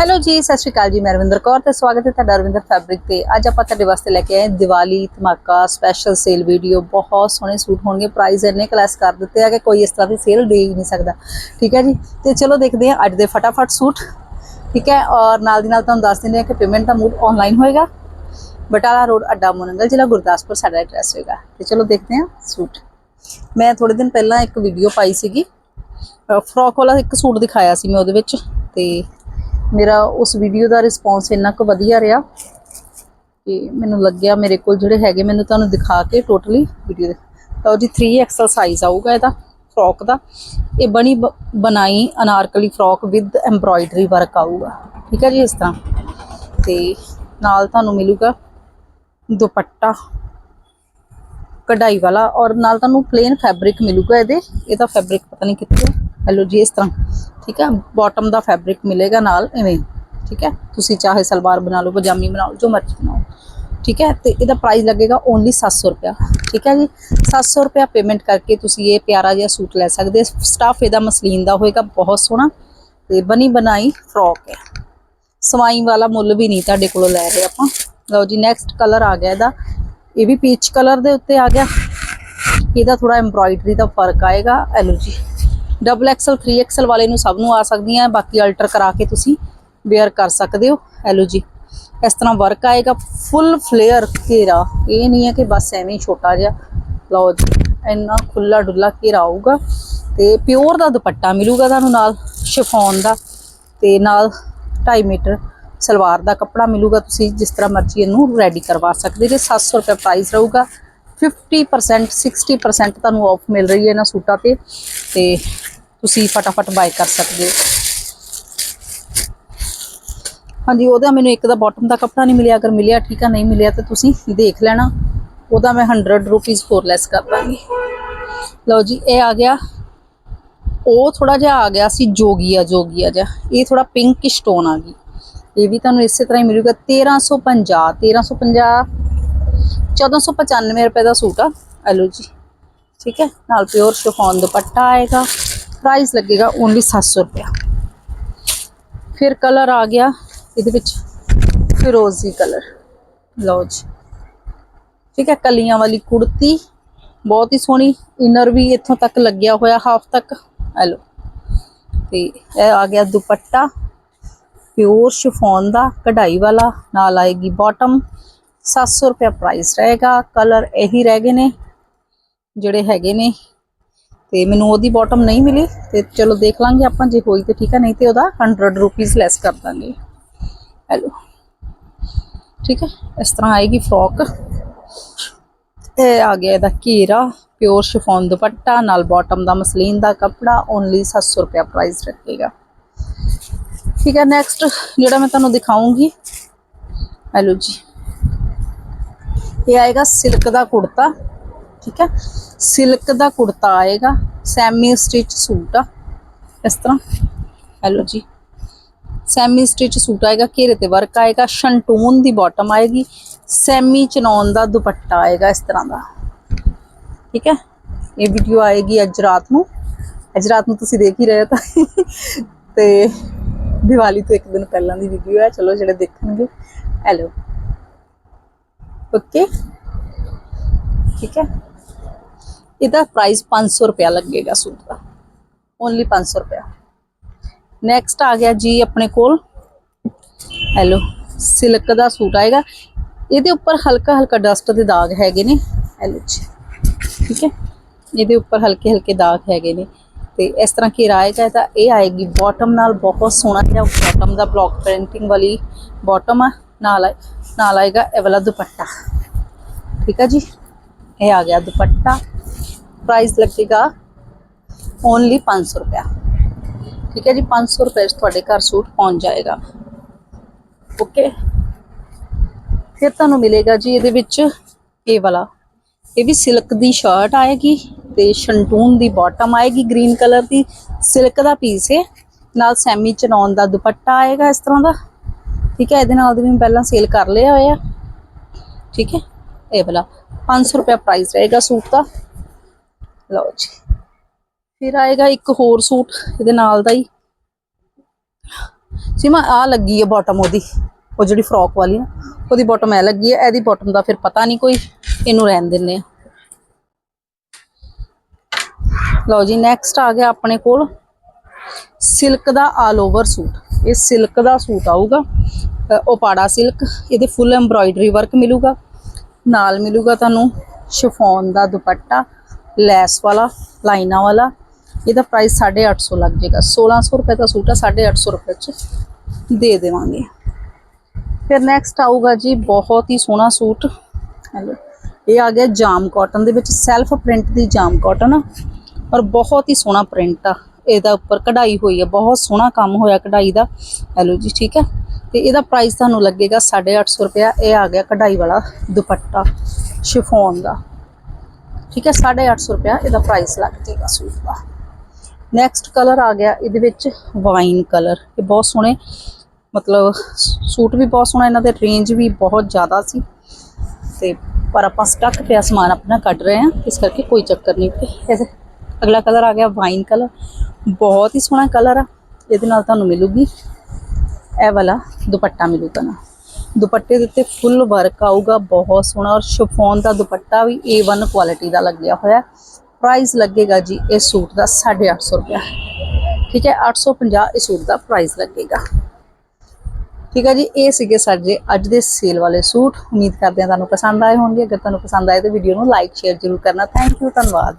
Hello ਜੀ, ਸਤਿ ਸ਼੍ਰੀ ਅਕਾਲ ਜੀ, ਮੈਂ ਰਵਿੰਦਰ ਕੌਰ ਤੇ ਸਵਾਗਤ ਹੈ ਤੁਹਾਡਾ ਰਵਿੰਦਰ ਫੈਬਰਿਕ ਤੇ। ਅੱਜ ਆਪਾਂ ਤੁਹਾਡੇ ਵਾਸਤੇ ਲੈ ਕੇ ਆਏ ਦੀਵਾਲੀ ਧਮਾਕਾ ਸਪੈਸ਼ਲ ਸੇਲ ਵੀਡੀਓ ਬਹੁਤ ਸੋਹਣੇ ਸੂਟ ਹੋਣਗੇ ਪ੍ਰਾਈਸ ਇੰਨੇ ਕਲਾਸ ਕਰ ਦਿੱਤੇ ਆ ਕਿ ਕੋਈ ਇਸ ਤਰ੍ਹਾਂ ਦੀ ਸੇਲ ਦੇ ਹੀ ਨਹੀਂ ਸਕਦਾ। ਠੀਕ ਹੈ ਜੀ? ਤੇ ਚਲੋ ਦੇਖਦੇ ਹਾਂ ਅੱਜ ਦੇ ਫਟਾਫਟ ਸੂਟ। ਠੀਕ ਹੈ? ਔਰ ਨਾਲ ਦੀ ਨਾਲ ਤੁਹਾਨੂੰ ਦੱਸ ਦਿੰਦੇ ਹਾਂ ਕਿ ਪੇਮੈਂਟ ਦਾ ਮੂਡ ਆਨਲਾਈਨ ਹੋਏਗਾ। ਬਟਾਲਾ ਰੋਡ, ਅੱਡਾ ਮੋਨੰਗਲ ਜ਼ਿਲ੍ਹਾ, ਗੁਰਦਾਸਪੁਰ ਸਾਡਾ ਐਡਰੈਸ ਹੋਏਗਾ। ਤੇ ਚਲੋ ਦੇਖਦੇ ਹਾਂ ਸੂਟ। ਮੈਂ ਥੋੜੇ ਦਿਨ ਪਹਿਲਾਂ ਇੱਕ ਵੀਡੀਓ ਪਾਈ ਸੀਗੀ। ਫਰੋਕ ਵਾਲਾ ਇੱਕ ਸੂਟ ਦਿਖਾਇਆ ਸੀ ਮੈਂ ਉਹਦੇ ਵਿੱਚ। ਤੇ ਮੇਰਾ ਉਸ ਵੀਡੀਓ ਦਾ ਰਿਸਪੌਂਸ ਇੰਨਾ ਕੁ ਵਧੀਆ ਰਿਹਾ ਕਿ ਮੈਨੂੰ ਲੱਗਿਆ ਮੇਰੇ ਕੋਲ ਜਿਹੜੇ ਹੈਗੇ ਮੈਨੂੰ ਤੁਹਾਨੂੰ ਦਿਖਾ ਕੇ ਟੋਟਲੀ ਵੀਡੀਓ ਦੇ ਤਾਂ ਜੀ 3XL ਸਾਈਜ਼ ਆਊਗਾ ਇਹਦਾ ਫਰੋਕ ਦਾ। ਇਹ ਬਣੀ ਬ- ਬਣਾਈ anarkali frock with embroidery work ਆਊਗਾ। ਠੀਕ ਹੈ ਜੀ ਇਸ ਤਰ੍ਹਾਂ। ਤੇ ਨਾਲ ਤੁਹਾਨੂੰ ਮਿਲੂਗਾ ਦੁਪੱਟਾ, ਕਢਾਈ ਵਾਲਾ ਔਰ ਨਾਲ ਤੁਹਾਨੂੰ ਪਲੇਨ ਫੈਬਰਿਕ ਮਿਲੂਗਾ ਇਹਦੇ। ਇਹਦਾ ਫੈਬਰਿਕ ਪਤਾ ਨਹੀਂ ਕਿੱਥੇ ਹੈ ਹੈਲੋ ਜੀ ਇਸ ਤਰ੍ਹਾਂ ਠੀਕ ਹੈ ਬਾਟਮ ਦਾ ਫੈਬਰਿਕ ਮਿਲੇਗਾ ਨਾਲ ਇਵੇਂ ਠੀਕ ਹੈ ਤੁਸੀਂ ਚਾਹੇ ਸਲਵਾਰ ਬਣਾ ਲਓ ਪਜਾਮੀ ਬਣਾ ਲਓ ਜੋ ਮਰਜ਼ੀ ਬਣਾਓ ਠੀਕ ਹੈ ਤੇ ਇਹਦਾ ਪ੍ਰਾਈਸ ਲੱਗੇਗਾ ਓਨਲੀ 700 ਰੁਪਿਆ ਠੀਕ ਹੈ ਜੀ 700 ਰੁਪਿਆ ਪੇਮੈਂਟ ਕਰਕੇ ਤੁਸੀਂ ਇਹ ਪਿਆਰਾ ਜਿਹਾ ਸੂਟ ਲੈ ਸਕਦੇ ਸਟਾਫ ਇਹਦਾ ਮਸਲੀਨ ਦਾ ਹੋਏਗਾ ਬਹੁਤ ਸੋਹਣਾ ਤੇ ਬਣੀ ਬਣਾਈ ਫਰੋਕ ਹੈ ਸਵਾਈ ਵਾਲਾ ਮੁੱਲ ਵੀ ਨਹੀਂ ਤੁਹਾਡੇ ਕੋਲੋਂ ਲੈ ਰਹੇ ਆਪਾਂ ਲਓ ਜੀ ਨੈਕਸਟ ਕਲਰ ਆ ਗਿਆ ਇਹਦਾ ਇਹ ਵੀ ਪੀਚ ਕਲਰ ਦੇ ਉੱਤੇ ਆ ਗਿਆ ਇਹਦਾ ਥੋੜਾ ਐਮਬ੍ਰੋਇਡਰੀ ਦਾ ਫ਼ਰਕ ਆਏਗਾ ਐਲੋ ਜੀ ਡਬਲ ਐਕਸਲ 3 ਐਕਸਲ ਵਾਲੇ ਨੂੰ ਸਭ ਨੂੰ ਆ ਸਕਦੀਆਂ, ਬਾਕੀ ਅਲਟਰ ਕਰਾ ਕੇ ਤੁਸੀਂ ਵੇਅਰ ਕਰ ਸਕਦੇ ਹੋ। ਐਲੋ ਜੀ। ਇਸ ਤਰ੍ਹਾਂ ਵਰਕ ਆਏਗਾ ਫੁੱਲ ਫਲੇਅਰ ਘੇਰਾ। ਇਹ ਨਹੀਂ ਹੈ ਕਿ ਬਸ ਐਵੇਂ ਹੀ ਛੋਟਾ ਜਿਹਾ। ਲਓ ਜੀ, ਇੰਨਾ ਖੁੱਲਾ ਡੁੱਲਾ ਘੇਰਾ ਆਊਗਾ ਤੇ ਪਿਓਰ ਦਾ ਦੁਪੱਟਾ ਮਿਲੂਗਾ ਤੁਹਾਨੂੰ ਨਾਲ ਸ਼ਿਫੋਨ ਦਾ ਤੇ ਨਾਲ 2.5 ਮੀਟਰ ਸਲਵਾਰ ਦਾ ਕੱਪੜਾ ਮਿਲੂਗਾ ਤੁਸੀਂ, ਜਿਸ ਤਰ੍ਹਾਂ ਮਰਜ਼ੀ ਇਹਨੂੰ ਰੈਡੀ ਕਰਵਾ ਸਕਦੇ ਜੇ। 700 ਰੁਪਏ ਪ੍ਰਾਈਸ ਰਹੂਗਾ। 50% 60% ਤੁਹਾਨੂੰ ਆਫ ਮਿਲ ਰਹੀ ਹੈ ਇਹਨਾਂ ਸੂਟਾਂ ਤੇ ਤੇ ਤੁਸੀਂ ਫਟਾਫਟ ਬਾਏ ਕਰ ਸਕਦੇ ਹੋ। ਹਾਂਜੀ, ਉਹਦਾ ਮੈਨੂੰ ਇੱਕ ਦਾ ਬਾਟਮ ਦਾ ਕੱਪੜਾ ਨਹੀਂ ਮਿਲਿਆ, ਅਗਰ ਮਿਲਿਆ ਠੀਕ ਆ, ਨਹੀਂ ਮਿਲਿਆ ਤਾਂ ਤੁਸੀਂ ਦੇਖ ਲੈਣਾ। ਉਹਦਾ ਮੈਂ 100 ਰੁਪੀਸ ਹੋਰ ਲੈਸ ਕਰ ਦਾਂਗੀ। ਲਓ ਜੀ, ਇਹ ਆ ਗਿਆ। ਉਹ ਥੋੜਾ ਜਿਹਾ ਆ ਗਿਆ ਸੀ, ਜੋਗੀਆ ਜੋਗੀਆ ਜਿਹਾ। ਇਹ ਥੋੜਾ ਪਿੰਕ ਸਟੋਨ ਆ ਗਈ। ਇਹ ਵੀ ਤੁਹਾਨੂੰ ਇਸੇ ਤਰ੍ਹਾਂ ਹੀ ਮਿਲੂਗਾ। 1350 1350 1495 ਰੁਪਏ ਦਾ ਸੂਟ ਆ ਐਲੋ ਜੀ ਠੀਕ ਹੈ ਨਾਲ ਪਿਓਰ ਸ਼ਿਫੋਨ ਦੁਪੱਟਾ ਆਏਗਾ ਪ੍ਰਾਈਸ ਲੱਗੇਗਾ ਓਨਲੀ 700 ਰੁਪਇਆ ਫਿਰ ਕਲਰ ਆ ਗਿਆ ਇਹਦੇ ਵਿੱਚ ਫਿਰੋਜ਼ੀ ਕਲਰ ਲਓ ਜੀ ਠੀਕ ਹੈ ਕਲੀਆਂ ਵਾਲੀ ਕੁੜਤੀ ਬਹੁਤ ਹੀ ਸੋਹਣੀ ਇਨਰ ਵੀ ਇੱਥੋਂ ਤੱਕ ਲੱਗਿਆ ਹੋਇਆ ਹਾਫ ਤੱਕ ਆ ਲਓ ਤੇ ਇਹ ਆ ਗਿਆ ਦੁਪੱਟਾ ਪਿਓਰ ਸ਼ਿਫੋਨ ਦਾ ਕਢਾਈ ਵਾਲਾ ਨਾਲ ਆਏਗੀ ਬਾਟਮ 700 ਰੁਪਏ ਪ੍ਰਾਈਸ ਰਹੇਗਾ ਕਲਰ ਇਹੀ ਰਹਿ ਗਏ ਨੇ ਜਿਹੜੇ ਹੈਗੇ ਨੇ ਤੇ ਮੈਨੂੰ ਉਹਦੀ ਬਾਟਮ ਨਹੀਂ ਮਿਲੀ ਤੇ ਚਲੋ ਦੇਖ ਲਾਂਗੇ ਆਪਾਂ ਜੇ ਹੋਈ ਤੇ ਠੀਕ ਹੈ ਨਹੀਂ ਤੇ ਉਹਦਾ 100 ਰੁਪੀਸ ਲੈਸ ਕਰ ਦਾਂਗੇ ਹੈਲੋ ਠੀਕ ਹੈ ਇਸ ਤਰ੍ਹਾਂ ਆਏਗੀ ਫਰੋਕ ਇਹ ਆ ਗਿਆ ਇਹਦਾ ਘੇਰਾ ਪਿਓਰ ਸ਼ਿਫੋਨ ਦੁਪੱਟਾ ਨਾਲ ਬਾਟਮ ਦਾ ਮਸਲੀਨ ਦਾ ਕੱਪੜਾ ਓਨਲੀ 700 ਰੁਪਏ ਪ੍ਰਾਈਸ ਰੱਖੇਗਾ ਠੀਕ ਹੈ ਨੈਕਸਟ ਜਿਹੜਾ ਮੈਂ ਤੁਹਾਨੂੰ ਦਿਖਾਉਂਗੀ ਹੈਲੋ ਜੀ ਇਹ ਆਏਗਾ ਸਿਲਕ ਦਾ ਕੁੜਤਾ, ਠੀਕ ਹੈ? ਸਿਲਕ ਦਾ ਕੁੜਤਾ ਆਏਗਾ, ਸੈਮੀ ਸਟਿਚ ਸੂਟ ਆ। ਇਸ ਤਰ੍ਹਾਂ, ਹੈਲੋ ਜੀ। ਸੈਮੀ ਸਟਿਚ ਸੂਟ ਆਏਗਾ, ਘੇਰੇ ਤੇ ਵਰਕ ਆਏਗਾ, ਸ਼ੰਟੂਨ ਦੀ ਬਾਟਮ ਆਏਗੀ, ਸੈਮੀ ਚਨੌਨ ਦਾ ਦੁਪੱਟਾ ਆਏਗਾ, ਇਸ ਤਰ੍ਹਾਂ ਦਾ। ਠੀਕ ਹੈ? ਇਹ ਵੀਡੀਓ ਆਏਗੀ ਅੱਜ ਰਾਤ ਨੂੰ। ਅੱਜ ਰਾਤ ਨੂੰ ਤੁਸੀਂ ਦੇਖ ਹੀ ਰਹੇ ਹੋ ਤਾਂ। ਤੇ ਦੀਵਾਲੀ ਤੋਂ ਇੱਕ ਦਿਨ ਪਹਿਲਾਂ ਦੀ ਵੀਡੀਓ ਹੈ। ਚਲੋ ਜਿਹੜੇ ਦੇਖਣਗੇ। ਹੈਲੋ। ਓਕੇ ਠੀਕ ਹੈ। ਇਹਦਾ ਪ੍ਰਾਈਸ 500 ਰੁਪਿਆ ਲੱਗੇਗਾ ਸੂਟ ਦਾ। ਓਨਲੀ 500 ਰੁਪਿਆ ਨੈਕਸਟ ਆ ਗਿਆ ਜੀ ਆਪਣੇ ਕੋਲ। ਹੈਲੋ ਸਿਲਕ ਦਾ ਸੂਟ ਆਏਗਾ। ਇਹਦੇ ਉੱਪਰ ਹਲਕਾ ਹਲਕਾ ਡਸਟ ਦੇ ਦਾਗ ਹੈਗੇ ਨੇ। ਹੈਲੋ ਜੀ। ਠੀਕ ਹੈ। ਇਹਦੇ ਉੱਪਰ ਹਲਕੇ ਹਲਕੇ ਦਾਗ ਹੈਗੇ ਨੇ। ਤੇ ਇਸ ਤਰ੍ਹਾਂ ਘੇਰਾ ਆਏਗਾ, ਤਾਂ ਇਹ ਆਏਗੀ ਬਾਟਮ ਨਾਲ ਬਹੁਤ ਸੋਹਣਾ ਜਿਹਾ ਬਾਟਮ ਦਾ ਬਲੌਕ ਪ੍ਰਿੰਟਿੰਗ ਵਾਲੀ ਬਾਟਮ ਆ। ਨਾਲ ਨਾਲ ਆਏਗਾ ਇਹ ਵਾਲਾ ਦੁਪੱਟਾ। ਠੀਕ ਹੈ ਜੀ? ਇਹ ਆ ਗਿਆ ਦੁਪੱਟਾ। ਪ੍ਰਾਈਸ ਲੱਗੇਗਾ ਓਨਲੀ 500 ਰੁਪਇਆ। ਠੀਕ ਹੈ ਜੀ? 500 ਰੁਪਏ 'ਚ ਤੁਹਾਡੇ ਘਰ ਸੂਟ ਪਹੁੰਚ ਜਾਏਗਾ। ਓਕੇ ਫਿਰ ਤੁਹਾਨੂੰ ਮਿਲੇਗਾ ਜੀ ਇਹਦੇ ਵਿੱਚ ਇਹ ਵਾਲਾ। ਇਹ ਵੀ ਸਿਲਕ ਦੀ ਸ਼ਰਟ ਆਏਗੀ ਤੇ ਸ਼ੰਟੂਨ ਦੀ ਬਾਟਮ ਆਏਗੀ ਗ੍ਰੀਨ ਕਲਰ ਦੀ। ਸਿਲਕ ਦਾ ਪੀਸ ਹੈ। ਨਾਲ ਸੈਮੀ ਚਨੌਨ ਦਾ ਦੁਪੱਟਾ ਆਏਗਾ ਇਸ ਤਰ੍ਹਾਂ ਦਾ। ਠੀਕ ਹੈ, ਇਹਦੇ ਨਾਲ ਦੀ ਵੀ ਮੈਂ ਪਹਿਲਾਂ ਸੇਲ ਕਰ ਲਿਆ ਹੋਇਆ। ਠੀਕ ਹੈ, ਇਹ ਵਾਲਾ। 500 ਰੁਪਏ ਪ੍ਰਾਈਸ ਰਹੇਗਾ ਸੂਟ ਦਾ। ਲਓ ਜੀ। ਫਿਰ ਆਏਗਾ ਇੱਕ ਹੋਰ ਸੂਟ, ਇਹਦੇ ਨਾਲ ਦਾ ਹੀ। ਸੀਮਾ ਆ ਲੱਗੀ ਹੈ ਬਾਟਮ ਉਹਦੀ। ਉਹ ਜਿਹੜੀ ਫਰੋਕ ਵਾਲੀ ਆ ਉਹਦੀ ਬਾਟਮ ਐ ਲੱਗੀ ਹੈ। ਇਹਦੀ ਬਾਟਮ ਦਾ ਫਿਰ ਪਤਾ ਨਹੀਂ ਕੋਈ, ਇਹਨੂੰ ਰਹਿਣ ਦਿੰਨੇ ਆ ਲਓ ਜੀ ਨੈਕਸਟ ਆ ਗਿਆ ਆਪਣੇ ਕੋਲ। ਸਿਲਕ ਦਾ ਆਲ ਓਵਰ ਸੂਟ। ਇਹ ਸਿਲਕ ਦਾ ਸੂਟ ਆਊਗਾ ਅ, ਸਿਲਕ ਇਹਦੇ ਫੁੱਲ ਐਮਬ੍ਰਾਇਡਰੀ ਵਰਕ ਮਿਲੂਗਾ। ਨਾਲ ਮਿਲੂਗਾ ਤੁਹਾਨੂੰ ਸ਼ਿਫੋਨ ਦਾ ਦੁਪੱਟਾ ਲੈਸ ਵਾਲਾ ਲਾਈਨਾਂ ਵਾਲਾ। ਇਹਦਾ ਪ੍ਰਾਈਸ 850 ਲੱਗ ਜਾਏਗਾ। 1600 ਰੁਪਏ ਦਾ ਸੂਟ ਆ 850 ਰੁਪਏ ਚ ਦੇ ਦੇਵਾਂਗੇ। ਫਿਰ ਨੈਕਸਟ ਆਊਗਾ ਜੀ ਬਹੁਤ ਹੀ ਸੋਹਣਾ ਸੂਟ। ਹੈਲੋ ਇਹ ਆ ਗਿਆ ਜਾਮ ਕਾਟਨ ਦੇ ਵਿੱਚ ਸੈਲਫ ਪ੍ਰਿੰਟ ਦੀ ਜਾਮ ਕਾਟਨ ਔਰ ਬਹੁਤ ਹੀ ਸੋਹਣਾ ਪ੍ਰਿੰਟ ਆ। ਇਹਦਾ ਉੱਪਰ ਕਢਾਈ ਹੋਈ ਹੈ, ਬਹੁਤ ਸੋਹਣਾ ਕੰਮ ਹੋਇਆ ਕਢਾਈ ਦਾ। ਹੈਲੋ ਜੀ, ਠੀਕ ਹੈ? ਤੇ ਇਹਦਾ ਪ੍ਰਾਈਸ ਤੁਹਾਨੂੰ ਲੱਗੇਗਾ 850 ਰੁਪਇਆ, ਇਹ ਆ ਗਿਆ ਕਢਾਈ ਵਾਲਾ ਦੁਪੱਟਾ ਸ਼ਿਫੋਨ ਦਾ। ਠੀਕ ਹੈ 850 ਰੁਪਇਆ ਇਹਦਾ ਪ੍ਰਾਈਸ ਲੱਗ ਜਾਏਗਾ ਸੂਟ ਦਾ। ਨੈਕਸਟ ਕਲਰ ਆ ਗਿਆ ਇਹਦੇ ਵਿੱਚ ਵਾਈਨ ਕਲਰ ਇਹ ਬਹੁਤ ਸੋਹਣੇ, ਮਤਲਬ ਸੂਟ ਵੀ ਬਹੁਤ ਸੋਹਣਾ, ਇਹਨਾਂ ਦੇ ਰੇਂਜ ਵੀ ਬਹੁਤ ਜ਼ਿਆਦਾ ਸੀ। ਤੇ ਪਰ ਆਪਾਂ ਸਟੱਕ ਪਿਆ ਸਮਾਨ ਆਪਣਾ ਕੱਢ ਰਹੇ ਹਾਂ, ਇਸ ਕਰਕੇ ਕੋਈ ਚੱਕਰ ਨਹੀਂ। ਤੇ ਅਗਲਾ ਕਲਰ ਆ ਗਿਆ ਵਾਈਨ ਕਲਰ ਬਹੁਤ ਹੀ ਸੋਹਣਾ ਕਲਰ ਆ, ਇਹਦੇ ਨਾਲ ਤੁਹਾਨੂੰ ਮਿਲੂਗੀ। ਇਹ ਵਾਲਾ ਦੁਪੱਟਾ ਮਿਲੂਗਾ ਨਾ ਦੁਪੱਟੇ ਦੇ ਉੱਤੇ ਫੁੱਲ ਵਰਕ ਆਊਗਾ, ਬਹੁਤ ਸੋਹਣਾ ਔਰ ਸ਼ਫੋਨ ਦਾ ਦੁਪੱਟਾ ਵੀ A1 ਕੁਆਲਿਟੀ ਦਾ ਲੱਗਿਆ ਹੋਇਆ ਪ੍ਰਾਈਸ ਲੱਗੇਗਾ ਜੀ ਇਸ ਸੂਟ ਦਾ 850 ਰੁਪਇਆ। ਠੀਕ ਹੈ 850 ਇਸ ਸੂਟ ਦਾ ਪ੍ਰਾਈਸ ਲੱਗੇਗਾ। ਠੀਕ ਹੈ ਜੀ, ਇਹ ਸੀਗੇ ਸਾਡੇ ਅੱਜ ਦੇ ਸੇਲ ਵਾਲੇ ਸੂਟ। ਉਮੀਦ ਕਰਦੇ ਹਾਂ ਤੁਹਾਨੂੰ ਪਸੰਦ ਆਏ ਹੋਣਗੇ। ਅਗਰ ਤੁਹਾਨੂੰ ਪਸੰਦ ਆਏ ਤਾਂ ਵੀਡੀਓ ਨੂੰ ਲਾਈਕ ਸ਼ੇਅਰ ਜ਼ਰੂਰ ਕਰਨਾ। ਥੈਂਕ ਯੂ ਧੰਨਵਾਦ।